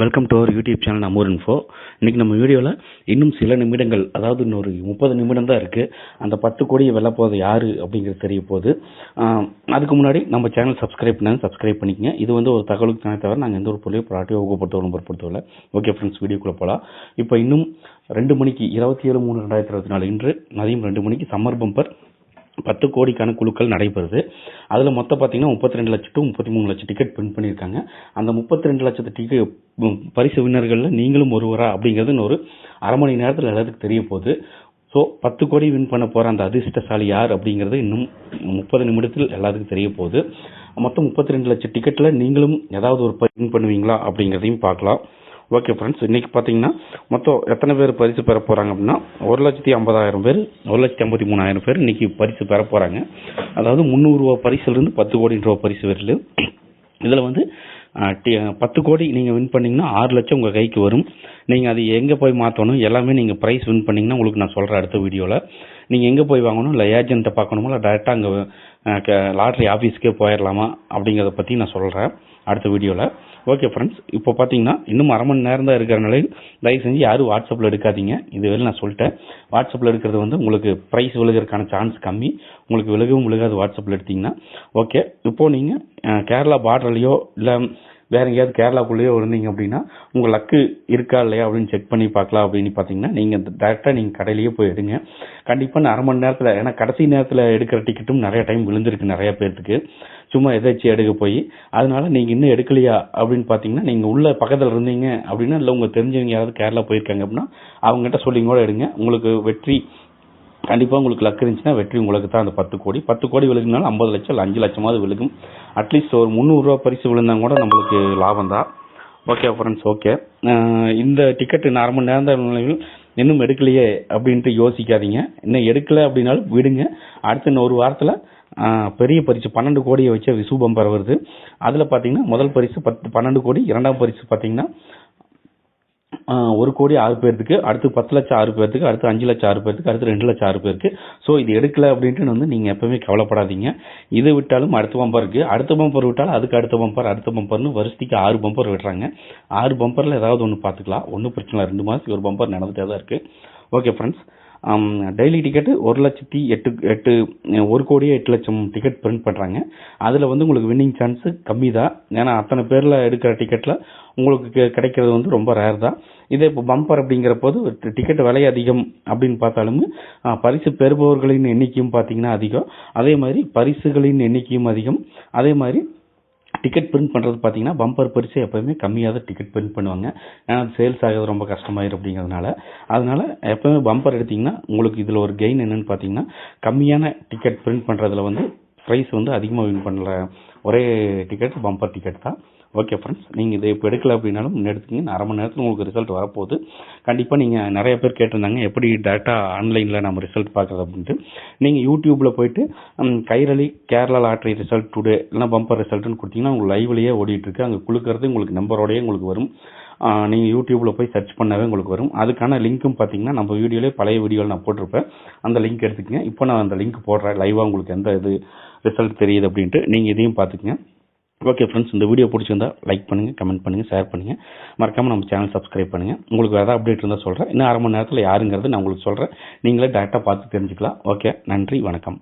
Welcome to our YouTube channel Amor info இன்றைக்கி நம்ம வீடியோவில் இன்னும் சில நிமிடங்கள் அதாவது இன்னொரு முப்பது நிமிடம் தான் இருக்குது அந்த பத்து கோடியை வெல்ல போகிறது யார் அப்படிங்கிறது தெரிய போகுது. அதுக்கு முன்னாடி நம்ம சேனல் சப்ஸ்கிரைப் பண்ணாங்க சப்ஸ்கிரைப் பண்ணிக்கங்க. இது வந்து ஒரு தகவலுக்கு தானே தவிர நாங்கள் எந்த ஒரு பொருளையும் ப்ராட்டியோ ஊக்கப்படுத்தவரும் பொருட்படுத்தவில்லை ஓகே ஃப்ரெண்ட்ஸ் வீடியோக்குள்ளே போகலாம் இப்போ இன்னும் ரெண்டு மணிக்கு இருபத்தி ஏழு மூணு ரெண்டாயிரத்தி இருபத்தி நாலு இன்று மதியம் ரெண்டு மணிக்கு சம்மர் பம்பர் பத்து கோடிக்கான குழுக்கள் நடைபெறுது. அதில் மொத்தம் பார்த்தீங்கன்னா முப்பத்தி ரெண்டு லட்சம் டு முப்பத்தி மூணு லட்சம் டிக்கெட் பிரிண்ட் பண்ணியிருக்காங்க. அந்த முப்பத்தி ரெண்டு லட்சத்து டிக்கெட் பரிசு வின்னர்களில் நீங்களும் ஒருவரா அப்படிங்கிறதுன்னு ஒரு அரை மணி நேரத்தில் எல்லாத்துக்கும் தெரிய போகுது. ஸோ பத்து கோடி வின் பண்ண போகிற அந்த அதிர்ஷ்டசாலி யார் அப்படிங்கிறது இன்னும் முப்பது நிமிடத்தில் எல்லாத்துக்கும் தெரிய போகுது. மொத்தம் முப்பத்தி ரெண்டு லட்சம் டிக்கெட்டில் நீங்களும் ஏதாவது ஒரு வின் பண்ணுவீங்களா அப்படிங்கிறதையும் பார்க்கலாம். ஓகே ஃப்ரெண்ட்ஸ் இன்றைக்கி பார்த்தீங்கன்னா மொத்தம் எத்தனை பேர் பரிசு பெற போகிறாங்க அப்படின்னா ஒரு லட்சத்தி ஐம்பதாயிரம் பேர் ஒரு லட்சத்தி ஐம்பத்தி மூணாயிரம் பேர் இன்னைக்கு பரிசு பெற போகிறாங்க அதாவது முந்நூறுரூவா பரிசுலேருந்து பத்து கோடி ரூபா பரிசு வரல இதில் வந்து டி- பத்து கோடி நீங்கள் வின் பண்ணிங்கன்னா ஆறு லட்சம் உங்கள் கைக்கு வரும். நீங்கள் அது எங்கே போய் மாற்றணும் எல்லாமே நீங்கள் ப்ரைஸ் வின் பண்ணிங்கன்னா உங்களுக்கு நான் சொல்கிறேன் அடுத்த வீடியோவில் நீங்கள் எங்கே போய் வாங்கணும்? இல்லை ஏஜென்ட்டை பார்க்கணுமா? இல்லை டேரெக்டாக அங்கே லாட்ரி ஆஃபீஸ்க்கே போயிடலாமா அப்படிங்கிறத பற்றி நான் சொல்கிறேன் அடுத்த வீடியோவில் ஓகே ஃப்ரெண்ட்ஸ் இப்போ பார்த்தீங்கன்னா இன்னும் அரை மணி நேரம் தான் இருக்கிற நிலையில் தயவு செஞ்சு யாரும் வாட்ஸ்அப்பில் எடுக்காதீங்க. இதுவரை நான் சொல்லிட்டேன். வாட்ஸ்அப்பில் எடுக்கிறது வந்து உங்களுக்கு ப்ரைஸ் விழுகிறதுக்கான சான்ஸ் கம்மி. உங்களுக்கு விழுகவும் விழுகாது வாட்ஸ்அப்பில் எடுத்தீங்கன்னா. ஓகே இப்போது நீங்கள் கேரளா பார்டர்லையோ இல்லை வேற எங்கேயாவது கேரளாக்குள்ளேயோ இருந்தீங்க அப்படின்னா உங்கள் லக்கு இருக்கா இல்லையா அப்படின்னு செக் பண்ணி பார்க்கலாம் அப்படின்னு பார்த்தீங்கன்னா நீங்கள் டேரெக்டாக நீங்கள் கடையிலேயே போய் எடுங்க. கண்டிப்பாக நான் அரை மணி நேரத்தில் ஏன்னா கடைசி நேரத்தில் எடுக்கிற டிக்கெட்டும் நிறைய டைம் விழுந்திருக்கு நிறைய பேர்த்துக்கு. சும்மா எதாச்சும் எடுக்க போய். அதனால நீங்கள் இன்னும் எடுக்கலையா அப்படின்னு பார்த்தீங்கன்னா நீங்கள் உள்ள பக்கத்தில் இருந்தீங்க அப்படின்னா இல்லை உங்கள் தெரிஞ்சவங்க யாராவது கேரளா போயிருக்காங்க அப்படின்னா அவங்ககிட்ட சொல்லி கூட எடுங்க. உங்களுக்கு வெற்றி கண்டிப்பாக உங்களுக்கு லக் இருந்துச்சுன்னா வெற்றி உங்களுக்கு தான். அந்த பத்து கோடி. பத்து கோடி விழுகுனாலும் ஐம்பது லட்சம் இல்லை அஞ்சு லட்சமாவது விழுகும். அட்லீஸ்ட் ஒரு முந்நூறுரூவா பரிசு விழுந்தா கூட நம்மளுக்கு லாபம் தான். ஓகே ஃப்ரெண்ட்ஸ் ஓகே இந்த டிக்கெட் அரை மணி நேரம் தான் நிலையில் இன்னும் எடுக்கலையே அப்படின்ட்டு யோசிக்காதீங்க. இன்னும் எடுக்கலை அப்படின்னாலும் விடுங்க. அடுத்த இன்னும் ஒரு வாரத்தில் பெரிய பரிசு பன்னெண்டு கோடியை வச்ச விசு பம்பர் வருது. அதில் பார்த்தீங்கன்னா முதல் பரிசு பத்து பன்னெண்டு கோடி இரண்டாம் பரிசு பார்த்தீங்கன்னா ஒரு கோடி ஆறு பேர்த்துக்கு அடுத்து பத்து லட்சம் ஆறு பேர்த்துக்கு அடுத்து அஞ்சு லட்சம் ஆறு பேர்த்துக்கு அடுத்து ரெண்டு லட்சம் ஆறு பேருக்கு ஸோ இது எடுக்கல அப்படின்ட்டு வந்து நீங்கள் எப்பவுமே கவலைப்படாதீங்க. இது விட்டாலும் அடுத்த பம்பர் இருக்குது அடுத்த பம்பர் விட்டாலும் அதுக்கு அடுத்த பம்பர் அடுத்த பம்பர்னு வருஷத்துக்கு ஆறு பம்பர் விடுறாங்க. ஆறு பம்பரில் ஏதாவது ஒன்று பார்த்துக்கலாம். ஒன்றும் பிரச்சனை இல்லை. ரெண்டு மாதத்துக்கு ஒரு பம்பர் நடந்துகிட்டே தான் இருக்குது ஓகே ஃப்ரெண்ட்ஸ் டெய்லி டிக்கெட்டு ஒரு லட்சத்தி எட்டு எட்டு ஒரு கோடியே எட்டு லட்சம் டிக்கெட் பிரிண்ட் பண்ணுறாங்க அதில் வந்து உங்களுக்கு வின்னிங் சான்ஸு கம்மி தான் ஏன்னா அத்தனை பேரில் எடுக்கிற டிக்கெட்டில் உங்களுக்கு கிடைக்கிறது வந்து ரொம்ப ரேர் தான். இதே இப்போ பம்பர் அப்படிங்கிற போது டிக்கெட் விலை அதிகம் அப்படின்னு பார்த்தாலும் பரிசு பெறுபவர்களின் எண்ணிக்கையும் பார்த்தீங்கன்னா அதிகம். அதே மாதிரி பரிசுகளின் எண்ணிக்கையும் அதிகம். அதே மாதிரி டிக்கெட் பிரிண்ட் பண்ணுறது பார்த்தீங்கன்னா பம்பர் பரிசு எப்போவுமே கம்மியாக தான் டிக்கெட் பிரிண்ட் பண்ணுவாங்க. ஏன்னா சேல்ஸ் ஆகிறது ரொம்ப கஷ்டமாயிரும் அப்படிங்கிறதுனால. அதனால் எப்போயுமே பம்பர் எடுத்திங்கன்னா உங்களுக்கு இதில் ஒரு கெயின் என்னன்னு பார்த்தீங்கன்னா கம்மியான டிக்கெட் பிரிண்ட் பண்ணுறதுல வந்து ப்ரைஸ் வந்து அதிகமாக வின் பண்ணல. ஒரே டிக்கெட் பம்பர் டிக்கெட் தான். ஓகே ஃப்ரெண்ட்ஸ் நீங்கள் இதை இப்போ எடுக்கல அப்படின்னாலும் எடுத்துக்கிங்க. அரை மணி நேரத்தில் உங்களுக்கு ரிசல்ட் வரப்போகுது. கண்டிப்பாக நீங்கள் நிறைய பேர் கேட்டிருந்தாங்க எப்படி டேரெக்டாக ஆன்லைனில் நம்ம ரிசல்ட் பார்க்குறது அப்படின்ட்டு. நீங்கள் யூடியூப்பில் போயிட்டு Kairali Kerala lottery result today இல்லைனா பம்பர் ரிசல்ட்னு கொடுத்தீங்கன்னா உங்களுக்கு லைவ்லேயே ஓடிட்டுருக்கு. அங்கே குழுக்கிறது உங்களுக்கு நம்பரோடய உங்களுக்கு வரும். நீங்கள் யூடியூப்பில் போய் சர்ச் பண்ணவே உங்களுக்கு வரும். அதுக்கான லிங்க்கும் பார்த்தீங்கன்னா நம்ம வீடியோலேயே பழைய வீடியோவில் நான் போட்டிருப்பேன். அந்த லிங்க் எடுத்துக்கங்க. இப்போ நான் அந்த லிங்க் போடுறேன். லைவாக உங்களுக்கு எந்த இது ரிசல்ட் தெரியுது அப்படின்ட்டு நீங்கள் இதையும் பார்த்துக்கங்க. ஓகே ஃப்ரெண்ட்ஸ் இந்த வீடியோ பிடிச்சிருந்தா லைக் பண்ணுங்கள் கமெண்ட் பண்ணுங்கள் ஷேர் பண்ணுங்கள் மறக்காமல் நம்ம சேனல் சப்ஸ்கிரைப் பண்ணுங்கள் உங்களுக்கு வேறு அப்டேட் இருந்தால் சொல்கிறேன் இன்னும் அரை மணி நேரத்தில் யாருங்கிறது நான் உங்களுக்கு சொல்கிறேன் நீங்களே டேரெக்டாக பார்த்து தெரிஞ்சுக்கலாம். ஓகே நன்றி வணக்கம்.